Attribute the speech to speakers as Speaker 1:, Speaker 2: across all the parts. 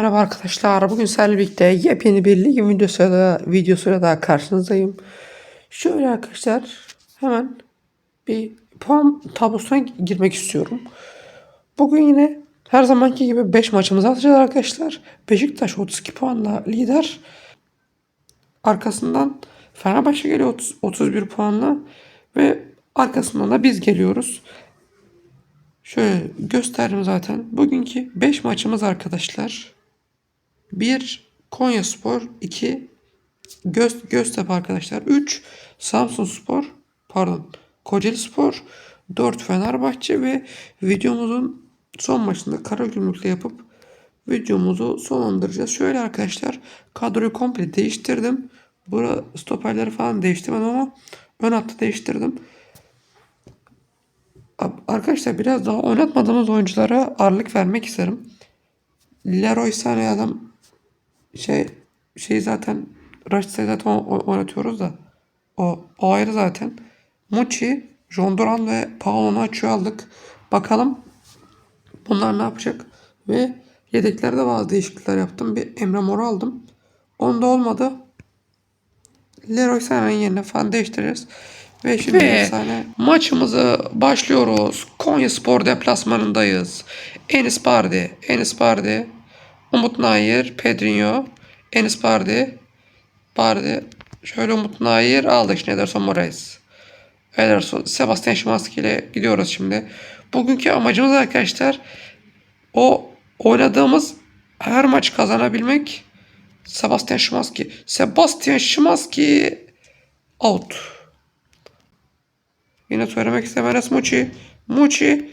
Speaker 1: Merhaba arkadaşlar. Bugün sizlerle birlikte yepyeni bir lig videosuyla, videosuyla daha karşınızdayım. Şöyle arkadaşlar hemen bir puan tablosuna girmek istiyorum. Bugün yine her zamanki gibi 5 maçımızı atacağız arkadaşlar. Beşiktaş 32 puanla lider. Arkasından Fenerbahçe geliyor 30, 31 puanla ve arkasından da biz geliyoruz. Şöyle gösterdim zaten. Bugünkü 5 maçımız arkadaşlar. 1 Konya Spor, 2 Göz, Göztepe arkadaşlar, 3 Samsun Spor, pardon Kocaeli Spor, 4 Fenerbahçe ve videomuzun son maçında Karagümrük'le yapıp videomuzu sonlandıracağız. Şöyle arkadaşlar kadroyu komple değiştirdim. Bura stoperleri falan değiştirmedim ama ön hattı değiştirdim. Arkadaşlar biraz daha oynatmadığımız oyunculara ağırlık vermek isterim. Leroy Sané adam şey şey zaten Raşit'i zaten oynatıyoruz da o, o ayrı zaten. Muçi, Jondoran ve Paolo Nacho'yu aldık. Bakalım bunlar ne yapacak? Ve yedeklerde bazı değişiklikler yaptım. Bir Emre Mor'u aldım. Onda olmadı. Leroy Sané'nin yerine falan değiştiririz. Ve şimdi
Speaker 2: Ve
Speaker 1: efsane maçımızı başlıyoruz. Konya Spor deplasmanındayız. Enis Bardi, Enis Bardi, Umut Nayir, Pedrinho, Enis Bardi, Bardi, şöyle Umut Nayir aldık şimdi Ederson Moraes. Ederson, Sebastian Szymanski ile gidiyoruz şimdi. Bugünkü amacımız arkadaşlar o oynadığımız her maç kazanabilmek. Sebastian Szymanski, Sebastian Szymanski out. Yine söylemek istemez Muçi. Muçi.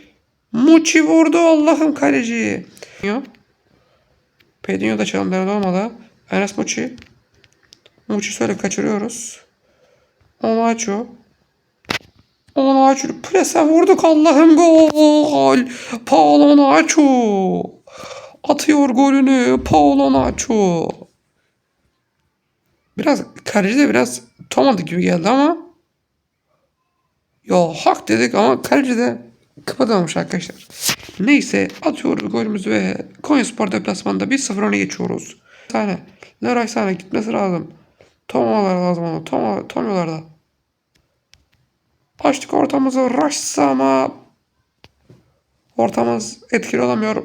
Speaker 1: Muçi vurdu Allah'ım kaleci. Pedinho da çalımları olmadı. Enes Muçi. Muçi şöyle kaçırıyoruz. Onaço. Onaço. Prese vurduk Allah'ım gol. Paolo Nacho. Atıyor golünü. Paolo Nacho. Biraz kaleci de biraz tutamadı gibi geldi ama ya hak dedik ama kaleci de kıpırdamamış arkadaşlar. Neyse atıyoruz golümüzü ve Konyaspor deplasmanında 1-0 öne geçiyoruz. Sahne. Leray sahne gitmesi lazım. Tomamalar lazım onu. Tom, tomyolar da. Açtık ortamızı. Raşsa ama ortamız etkili olamıyor.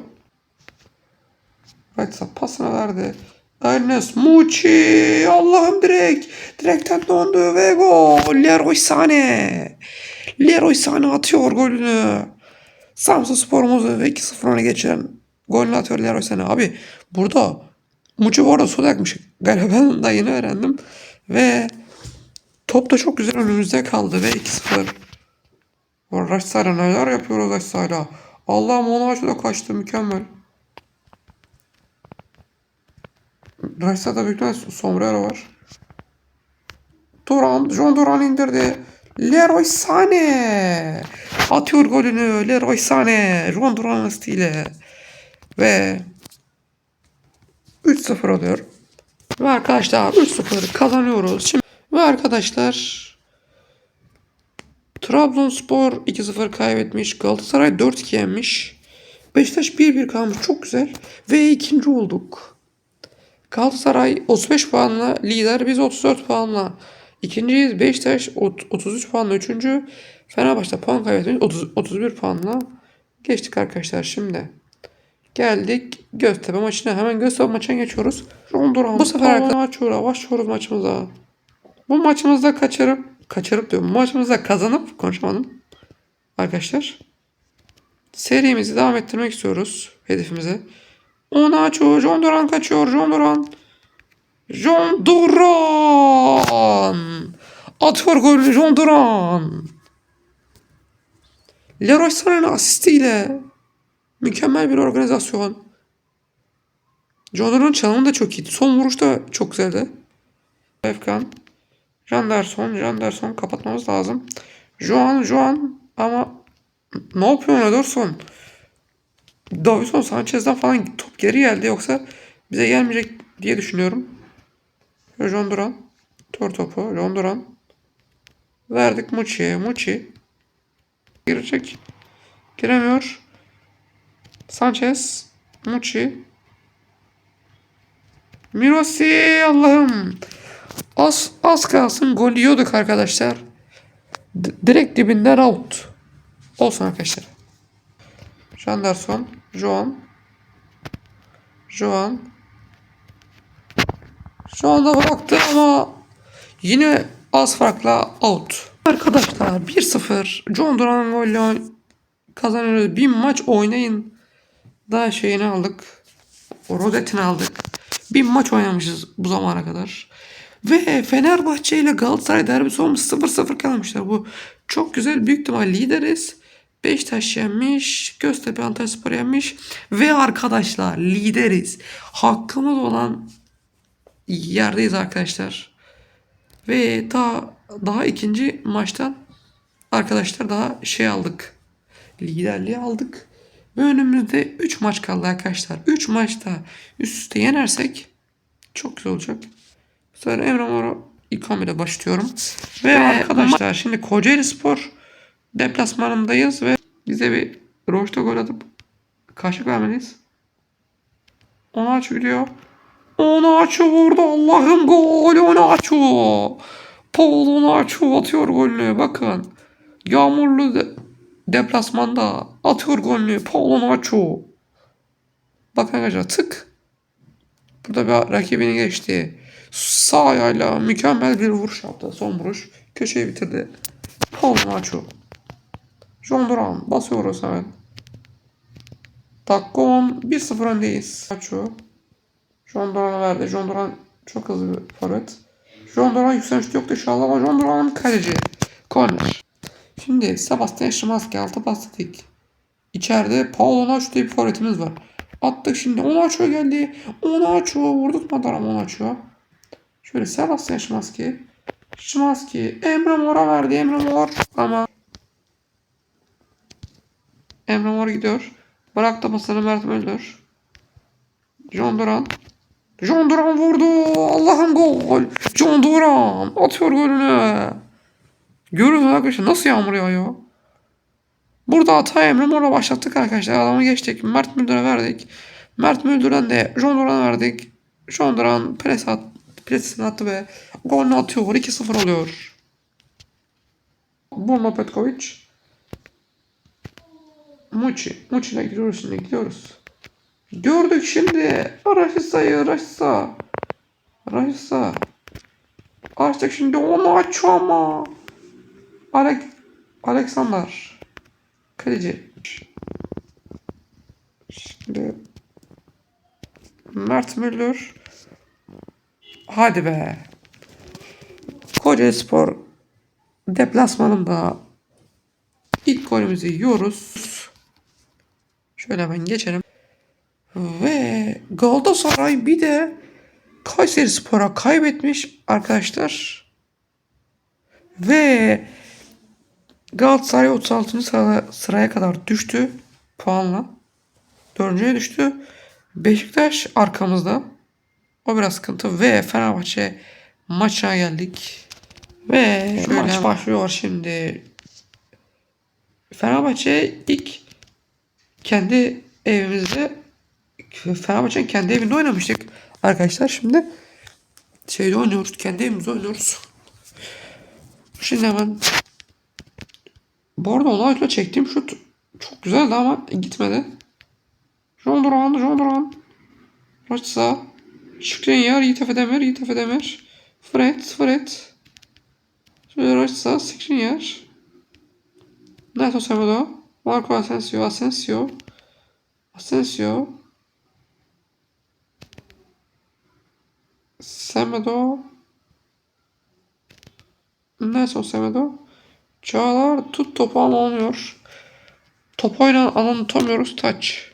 Speaker 1: Raşsa pasını verdi. Ernest Muçi. Allah'ım direkt. Direkten döndü ve gol. Leroy Sané. Leroy Sané atıyor golünü. Samsun sporumuzu 2-0 öne geçiren golünü atıyor Leroy Sané. Abi burada Muçi bu arada sol yakmış. Galiba ben de yeni öğrendim. Ve top da çok güzel önümüzde kaldı ve 2-0. Raşsayla neler yapıyoruz Raşsayla. Allah'ım onu şurada kaçtı mükemmel. Raşsayda büyük ihtimalle sombrero var. Duran, John Duran indirdi. Leroy Sané atıyor golünü. Leroy Sané John Duran ile ve 3-0 oluyor. Ve arkadaşlar 3-0 kazanıyoruz. Şimdi ve arkadaşlar Trabzonspor 2-0 kaybetmiş. Galatasaray 4-2 yenmiş. Beşiktaş 1-1 kalmış. Çok güzel. Ve ikinci olduk. Galatasaray 35 puanla lider. Biz 34 puanla ikinciyiz. Beşiktaş 33 puanla üçüncü. Fenerbahçe puan kaybetmiş. 30, 31 puanla geçtik arkadaşlar şimdi. Geldik Göztepe maçına. Hemen Göztepe maçına geçiyoruz. Ronduran. Bu sefer arkadaşlar başlıyoruz maçımıza. Bu maçımızda kaçırıp kaçırıp diyorum. Bu maçımızda kazanıp konuşmadım. Arkadaşlar. Serimizi devam ettirmek istiyoruz hedefimize. Ona açıyor. John Duran kaçıyor. John Duran. John Duran. Atıyor golünü John Duran. Leroy Sané'nin asistiyle mükemmel bir organizasyon. John Duran'ın çalımı da çok iyiydi. Son vuruş da çok güzeldi. Efkan. Janderson. Janderson kapatmamız lazım. Joan. Joan. Ama ne yapıyor Ederson? Davison Sanchez'den falan top geri geldi. Yoksa bize gelmeyecek diye düşünüyorum. John Duran. Tor topu. John Duran. Verdik Muçi'ye. Muçi. Girecek. Giremiyor. Sanchez. Muçi. Mirosi Allah'ım. Az, az kalsın gol yiyorduk arkadaşlar. D- direkt dibinden out. Olsun arkadaşlar. Janderson. Joan. Joan. Şu anda bıraktı ama yine az farkla out. Arkadaşlar 1-0 John Duran oyn- kazanıyoruz. Bir maç oynayın. Daha şeyini aldık. Rodetini aldık. Bir maç oynamışız bu zamana kadar. Ve Fenerbahçe ile Galatasaray derbisi olmuş 0-0 kalmışlar. Bu çok güzel. Büyük ihtimal lideriz. Beşiktaş yenmiş. Göztepe Antalyaspor yenmiş. Ve arkadaşlar lideriz. Hakkımız olan yerdeyiz arkadaşlar. Ve daha daha ikinci maçtan arkadaşlar daha şey aldık. Liderliği aldık. Ve önümüzde 3 maç kaldı arkadaşlar. 3 maçta üst üste yenersek çok güzel olacak. Bu sefer Emre Mor'u ilk 11'e başlıyorum. Ve, arkadaşlar şimdi Kocaeli Spor deplasmanındayız ve bize bir Roş'ta gol atıp karşı vermeliyiz. Onaçu gidiyor. Onaçu vurdu Allah'ım gol Onaçu. Paul Onaçu atıyor golünü bakın. Yağmurlu de- deplasmanda atıyor golünü Paul Onaçu. Bakın arkadaşlar tık. Burada bir rakibini geçti. Sağ ayağıyla mükemmel bir vuruş yaptı. Son vuruş. Köşeyi bitirdi. Paul Onaçu. John Duran basıyoruz hemen. Dakika 10. 1-0 öndeyiz. Onaçu. John Duran'a verdi. John Duran çok hızlı bir forvet. John Duran yükselişte yoktu inşallah ama John Duran kaleci. Corner. Şimdi Sebastian Szymanski altı bastık. İçeride Paul Onaçu diye bir forvetimiz var. Attık şimdi Onaçu geldi. Onaçu vurdurtmadı ama Onaçu. Şöyle Sebastian Szymanski. Szymanski Emre Mor'a verdi. Emre Mor ama Emre Mor gidiyor. Bıraktı pasını Mert Müldür. John Duran. John Duran vurdu. Allah'ım gol. John Duran atıyor golünü. Görüyorsunuz arkadaşlar nasıl yağmur yağıyor. Burada hata Emre Mor'a başlattık arkadaşlar. Adamı geçtik. Mert Müldür'e verdik. Mert Müldür'den de John Duran'a verdik. John Duran pres at, presini attı ve golünü atıyor. 2-0 oluyor. Bruno Petkovic. Muçi. Muçi ile gidiyoruz şimdi gidiyoruz. Gördük şimdi. Raşisa'yı Raşisa. Raşisa. Açtık şimdi onu aç ama. Alek Alexander. Kaleci. Şimdi Mert Müller. Hadi be. Kocaeli Spor deplasmanında ilk golümüzü yiyoruz. Şöyle hemen geçelim. Galatasaray bir de Kayseri Spor'a kaybetmiş arkadaşlar. Ve Galatasaray 36. Sıra, sıraya kadar düştü puanla. Dördüncüye düştü. Beşiktaş arkamızda. O biraz sıkıntı. Ve Fenerbahçe maçına geldik. Ve Şöyle maç başlıyor şimdi. Fenerbahçe ilk kendi evimizde Fenerbahçe'nin kendi evinde oynamıştık arkadaşlar. Şimdi şeyde oynuyoruz. Kendi evimizde oynuyoruz. Şimdi hemen bu arada olayla çektiğim şut çok güzeldi ama gitmedi. John Duran, John Duran. Raçsa. Şükrenyar, Yiğit Efe Demir, Yiğit Efe Demir. Fred, Fred. Şöyle Raçsa, Skriniar. Neto Semedo. Marco Asensio, Asensio. Asensio. Semedo. Nelson Semedo. Çağlar tut topu ama olmuyor. Top oynan alanı tutamıyoruz. Taç.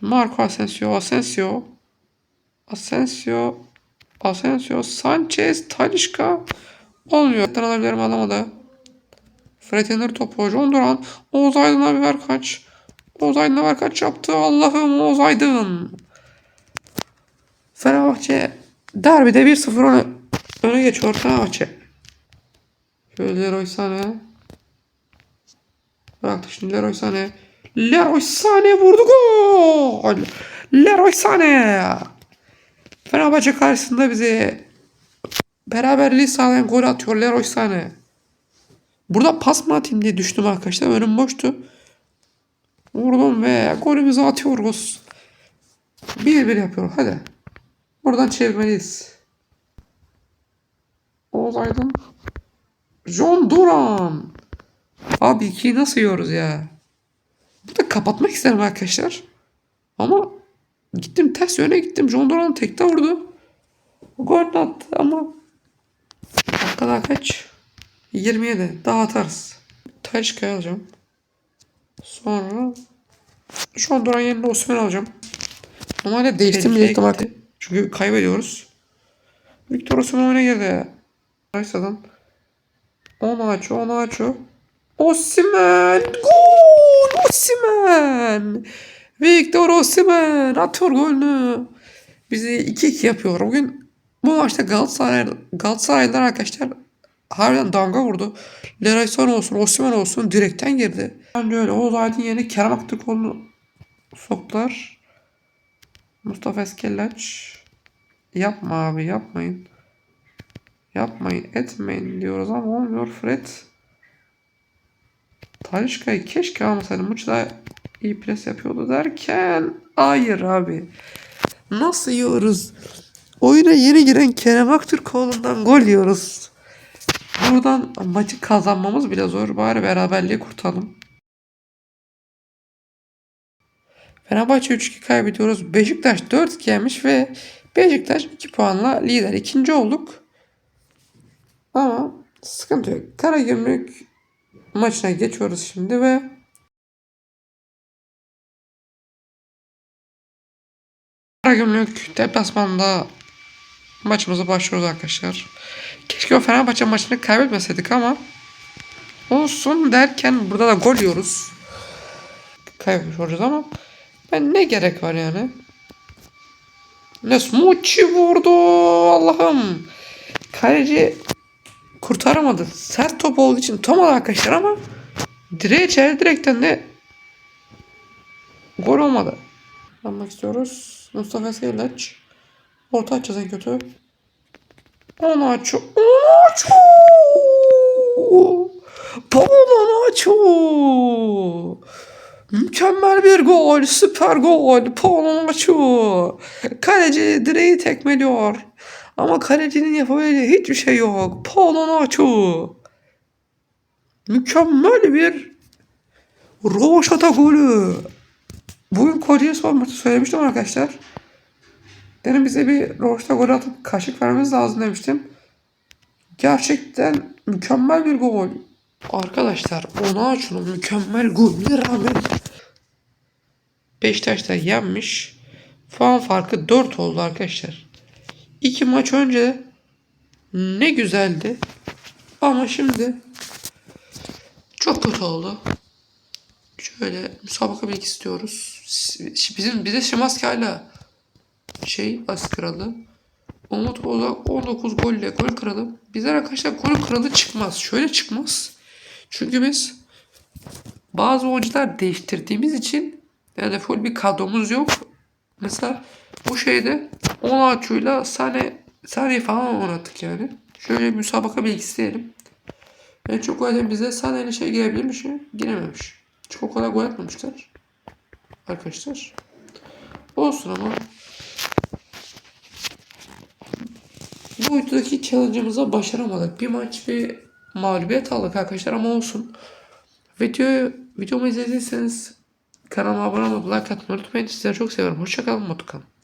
Speaker 1: Marco Asensio. Asensio. Asensio. Asensio. Sanchez. Talişka. Olmuyor. Ben alabilirim alamadı. Fred Yener topu. John Duran. Oğuz Aydın'a bir ver kaç. Oğuz Aydın'a ver kaç yaptı. Allah'ım Oğuz Aydın. Fenerbahçe derbide 1-0 öne, öne geçiyor Fenerbahçe. Şöyle Leroy Sané. Bıraktık şimdi Leroy Sané. Leroy Sané vurdu gol. Leroy Sané. Fenerbahçe karşısında bize beraberliği sağlayan gol atıyor Leroy Sané. Burada pas mı atayım diye düştüm arkadaşlar. Önüm boştu. Vurdum ve golümüzü atıyoruz. 1-1 yapıyor. Hadi. Buradan çevirmeliyiz. Oğuz Aydın. John Duran. Abi ikiyi nasıl yiyoruz ya? Burada kapatmak isterim arkadaşlar. Ama gittim ters yöne gittim. John Duran tekte vurdu. Gol attı ama dakika daha kaç? 27. Daha atarız. Taşka'yı alacağım. Sonra John Duran yerine Osman alacağım. Normalde değiştirmeyecektim artık. Çünkü kaybediyoruz. Victor Osimhen oyuna girdi. Raysa'dan. Onu aç, onu aç. Osimhen! Gol! Osimhen! Victor Osimhen atıyor golünü. Bizi 2-2 yapıyor. Bugün bu maçta Galatasaray, Galatasaraylılar arkadaşlar harbiden damga vurdu. Leroy olsun, Osimhen olsun direkten girdi. Bence öyle. Oğuz Aydın yerine Kerem Aktürkoğlu'nu soktular. Mustafa Eskellaç. Yapma abi yapmayın. Yapmayın etmeyin diyoruz ama olmuyor Fred. Talişka'yı keşke almasaydı. Muç daha iyi pres yapıyordu derken hayır abi. Nasıl yiyoruz? Oyuna yeni giren Kerem Aktürkoğlu'ndan gol yiyoruz. Buradan maçı kazanmamız bile zor. Bari beraberliği kurtalım. Fenerbahçe 3-2 kaybediyoruz. Beşiktaş 4-2 yemiş ve Beşiktaş 2 puanla lider. ikinci olduk. Ama sıkıntı yok. Karagümrük maçına geçiyoruz şimdi ve Karagümrük deplasmanda maçımıza başlıyoruz arkadaşlar. Keşke o Fenerbahçe maçını kaybetmeseydik ama olsun derken burada da gol yiyoruz. Kaybetmiş olacağız ama ben ne gerek var yani? Nesmucci vurdu Allah'ım. Kaleci kurtaramadı. Sert top olduğu için tutamadı arkadaşlar ama direğe çeldi direkten de gol olmadı. Almak istiyoruz. Mustafa Seylaç. Orta açacağız en kötü. Onu aç. Onu aç. Mükemmel bir gol. Süper gol. Paulo Nacho. Kaleci direği tekmeliyor. Ama kalecinin yapabileceği hiçbir şey yok. Paulo Nacho. Mükemmel bir Rovaşata golü. Bugün Kocaeli maçı söylemiştim arkadaşlar. Dedim bize bir Rovaşata golü atıp kaşık vermemiz lazım demiştim. Gerçekten mükemmel bir gol. Arkadaşlar ona açının mükemmel golüne rağmen Beşiktaş'ta yenmiş. Puan farkı 4 oldu arkadaşlar. İki maç önce ne güzeldi. Ama şimdi çok kötü oldu. Şöyle müsabaka bilgi istiyoruz. Bizim bize Şimaska'yla şey as kralı. Umut Bozak 19 golle gol kralı. Bizler arkadaşlar gol kralı çıkmaz. Şöyle çıkmaz. Çünkü biz bazı oyuncular değiştirdiğimiz için yani full bir kadromuz yok. Mesela bu şeyde Onaçu'yla Sane Sane'yi falan oynattık yani. Şöyle müsabaka bilgisi diyelim. En çok eden bize Sane'yle şey girebilmiş mi? Girememiş. Çok o kadar gol atmamışlar. Arkadaşlar. Olsun ama. Bu videodaki challenge'ımıza başaramadık. Bir maç bir mağlubiyet aldık arkadaşlar ama olsun. Videoyu, videomu izlediyseniz kanalıma abone olup like atmayı unutmayın. Sizleri çok seviyorum. Hoşçakalın. Mutlu kalın.